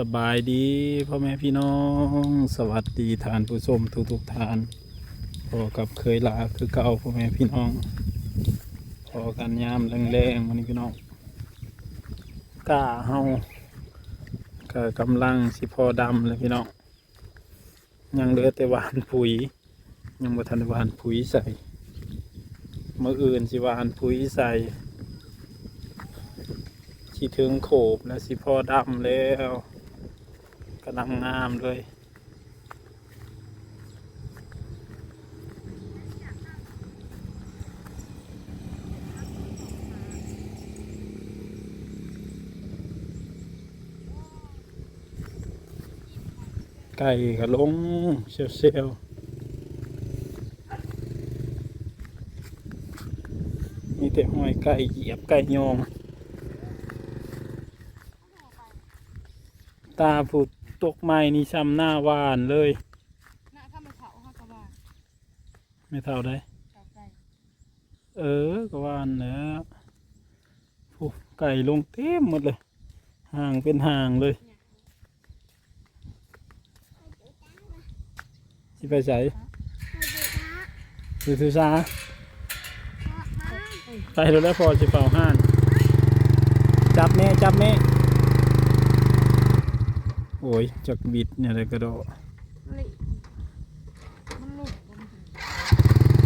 สบายดีพ่อแม่พี่น้อง สวัสดีทานผู้ชมทุกทุกทานพอกับเคยลาคือเก่าพ่อแม่พี่น้องพอกันยามแรงๆวันนี้พี่น้องกล้าเฮาก็กำลังสิพอดำเลยพี่น้องยังเหลือแต่หวานปุ๋ย ยังบ่ทันได้หวานปุ๋ยใส่เมื่ออื่นสิหวานปุ๋ยใส่ที่ถึงโขบแล้วสิพอดำแล้ว กำลังงามเลยไก่ก็ลงเซลเซลมีแต่ห้อยไก่เหยียบไก่ยองตาผุด ตกไม้นี่ซ้ำหน้าหวานเลยน่าถ้ามันเผาห้ากระบาไม่เท่าได้เออก็หวานแล้วผู้ไก่ลงเต็มหมดเลย ห่างเป็นห่างเลยสิไปใส่คือทุซาไปแล้วแล้วพอจะเป่าห้าน จับแม่จับแม่ โอ้ยจักบิดเนี่ยเลยกระโดดมันหลิมันหลุดมันหลุด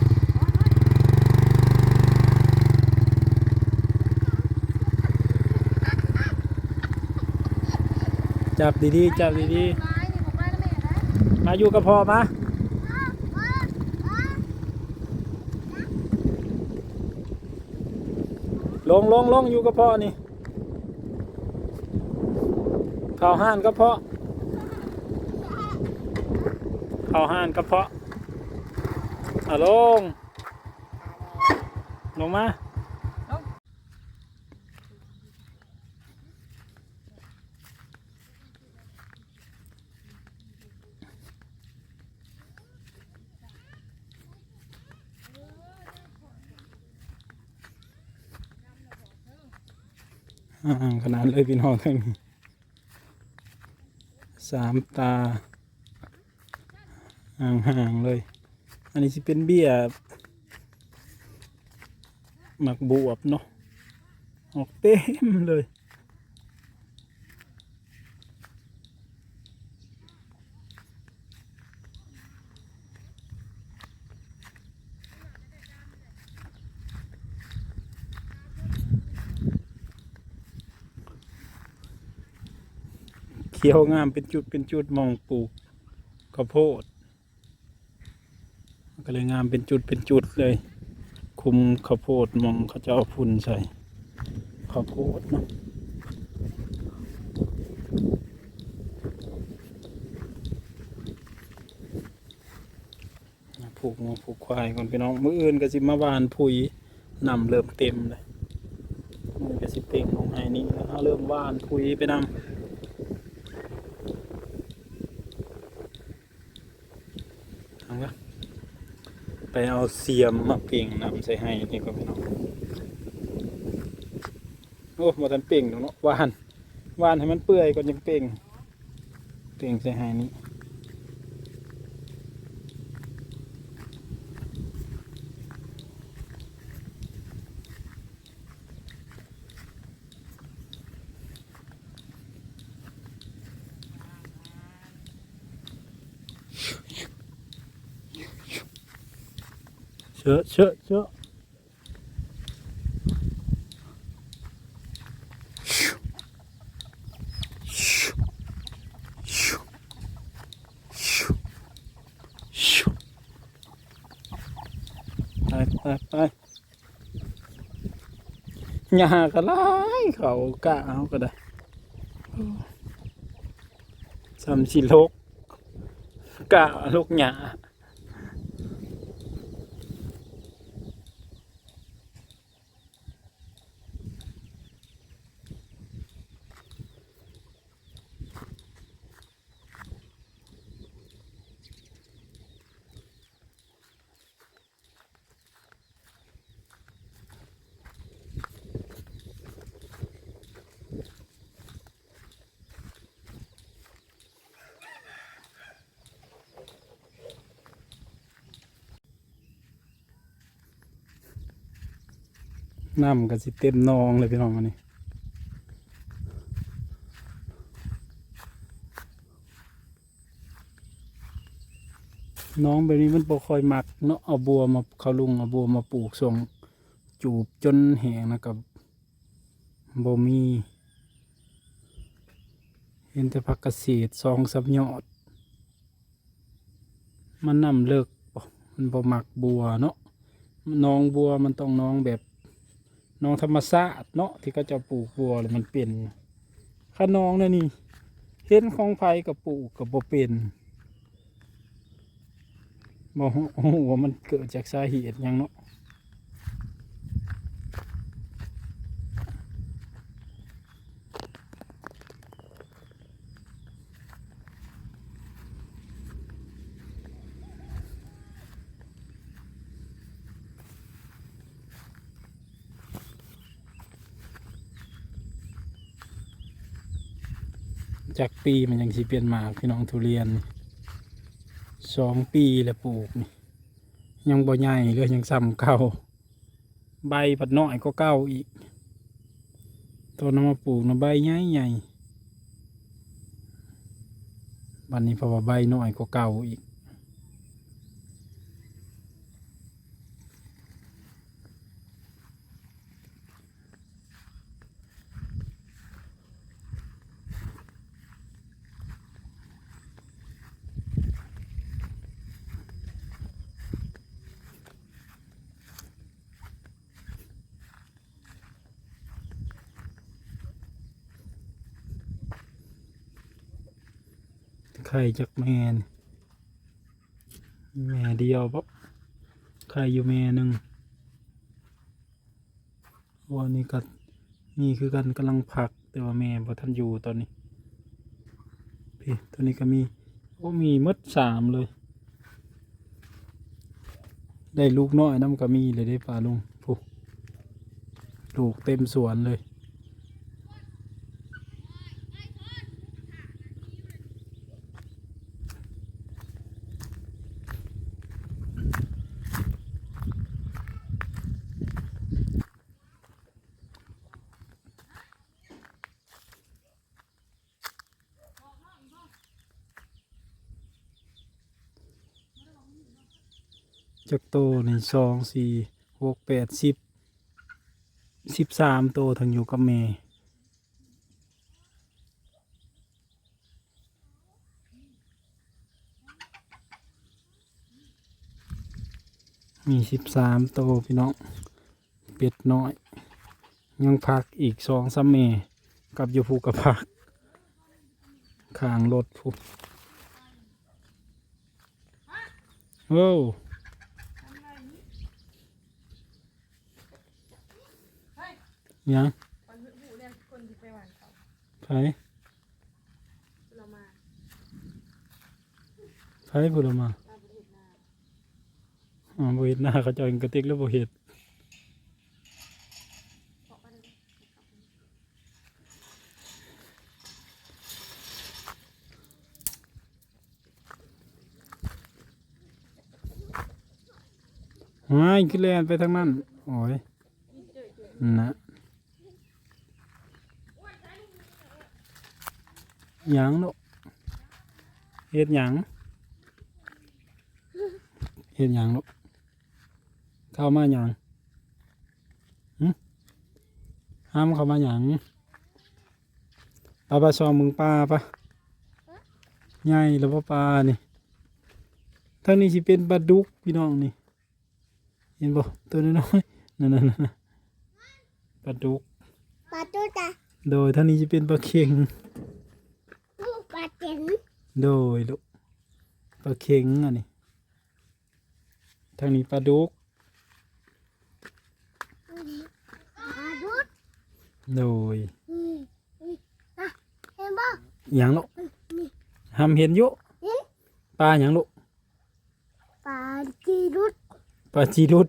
จับดีๆ จับดีไม้นี่ผมไปแล้วแม่นะๆมาอยู่กับพ่อมาลงลงลงอยู่กับพ่อนี่เผาห่านกับพ่อ เผาห่านกับพ่ออะลงลงมาขนาดเลยพี่น้องทั้งนี้สามตา ห่างๆเลย อันนี้สิเป็นเบี้ยหมักบวบเนาะออกเต็มเลยเขียวงามเป็นจุดเป็นจุดมองปลูกข้าวโพด ก็เลยงามเป็นจุดเป็นจุดเลย คุมข้าวโพดมองเขาจะเอาพุ่นใส่ข้าวโพดเนาะผูกงัวผูกควายก่อนพี่น้องมืออื่นก็สิมาบานผุยนำเริ่มเต็มเลยมือก็สิเป่งลงให้นี่แล้วเอาเริ่มวานผุยไปนำ เอาวะไป เอาเสียมมาเป่งนำใส่ให้นี่ก็พี่น้องโอ้มาทันเป่งเนาะวานวานให้มันเปื่อยก่อนยังเป่งเป่งใส่ให้นี่ เชอะเชอะเชอะไปไปไปหญ้าก็หลายเขากะเอาก็ได้สามสิลกกะลูกหญ้า น้ำก็สิเต็มนองเลยพี่น้องอันนี้น้องแบบนี้มันบ่คอยมักเนาะเอาบัวมาเขาลุงเอาบัวมาปลูกส่งจูบจนแห้งนะกับบ่มีเห็นแต่ผักกระเศษซองสับยอด มันนำเลิกมันบ่มักบัวเนาะน้องบัวมันต้องน้องแบบ น้องธรรมชาติเนาะที่เขาจะปลูกบัวเลยมันเป็นขนองนะนี่เห็นของไผกับปลูกกับบ่เป็นบ่ฮู้ว่ามันเกิดจากสาเหตุยังเนาะ จากปีมันยังสิเปลี่ยนหมากพี่น้องทุเรียนสองปีแล้วปลูกนี่ยังบ่ใหญ่เลยยังซ้ำเก่าใบปัดน้อยก็เก่าอีกตอนน้ำมาปลูกนะใบใหญ่ใหญ่บันนี้พอว่าใบน้อยก็เก่าอีก ไข่จากแม่นแม่เดียวปั๊บไข่อยู่แม่หนึ่งวันนี้ก็นี่คือกันกำลังผักแต่ว่าแม่พอท่านอยู่ตอนนี้พี่ตัวนี้ก็มีโอ้มีมดสามเลย ได้ลูกน้อยน้ำก็มีเลยได้ปลาลุงผู้ลูกเต็มสวนเลย จักโตในสองสี่หกแปดสิบสิบสามโตทั้งอยู่กับแม่มีสิบสามโตพี่น้องเป็ดน้อย ยังพักอีกสองสามเมกับอยู่ภูกระพักข้างรถผูโอ้ ทำไรนี่เฮ้ ยยังวันหูเรียนคนที่ไปหวานเขาไผเรามาไผพูดออกมาเราประเทศนาอ๋อบ่เห็นหน้าเขาเจอยกระติกแล้วบ่เห็นเพราะว่าได้หายขึ้นแลนไปทางนั้นโอ้ยนะ หยังเนาะเฮ็ดหยังเฮ็ดหยังเนาะเข้ามาหยังหึห้ามเข้ามาหยังปลาปลาซอมมึงปลาปะใหญ่แล้วปลานี่ทางนี้สิเป็นปลาดุกพี่น้องนี่เห็นบ่ตัวน้อยๆนั่นๆๆปลาดุกปลาตัวตาโดยท่างนี้จะเป็นปลาเค็งลูกปลา เจ๋งโดยลูกปลาเค็งอันนี้ทางนี้ปลาดุกปลาดุดโดยอืมอืมอะเห็นบ่หยังลูกหำเห็นอยู่เห็นปลาหยังลูกปลาจีรุดปลาจีรุด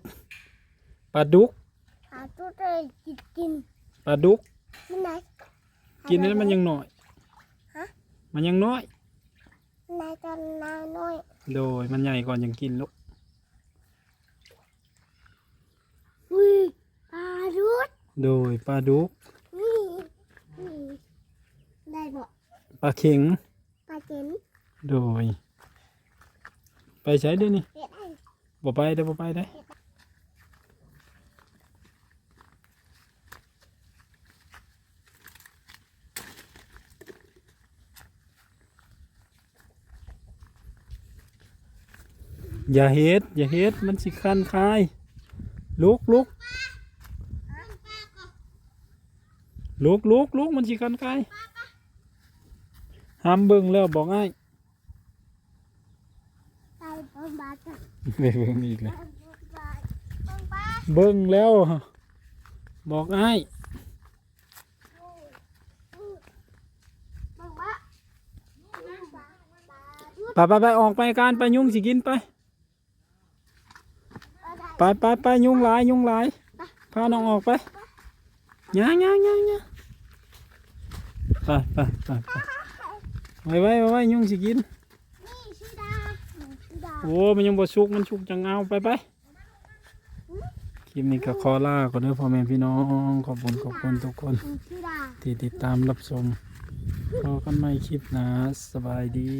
ปลาดุกปลาตัวเลยกินกินปลาดุกที่ไหนกินแล้วมันยังน้อยฮะ มันยังน้อย นายตอนนาน้อยโดยมันใหญ่ก่อนยังกินลูกอุ้ยปลาดุดโดยปลาดุกนี่นี่ได้บ่ปลาเข็งปลาเข็นโดย ไปใช้ด้วยนี่เฮ็ดให้บ่ไปได้อบ่ไปได้ออ ย่าเฮ็ด อย่าเฮ็ด มันสิคันคาย ลุกลุกลุกลุกลุกมันสิคันคายห้ามเบิ่งแล้วบอกง่ายไปเบิ่งบาจ้ะไปเบิ่งอีกแล้วเบิ่งบาเบิ่งบาเบิ่งแล้ว บอกง่ายเบิ่งบาเบิ่งบาบาไปไปไปออกไปการไปยุงสิกินไป ไปไปไปยุงหลายยุงหลายพาน้องออกไปย่างย่างย่างย่างไปไปไปไปไว้ไว้ไว้ยุงสิกินโอ้มันยังบ่สุกมันสุกจังเอาไปไปคลิปนี้ก็ขอลาก่อนเด้อพ่อแม่พี่น้องขอบคุณขอบคุณทุกคน ที่ติดตามรับชมพบกันใหม่คลิปนะสบายดี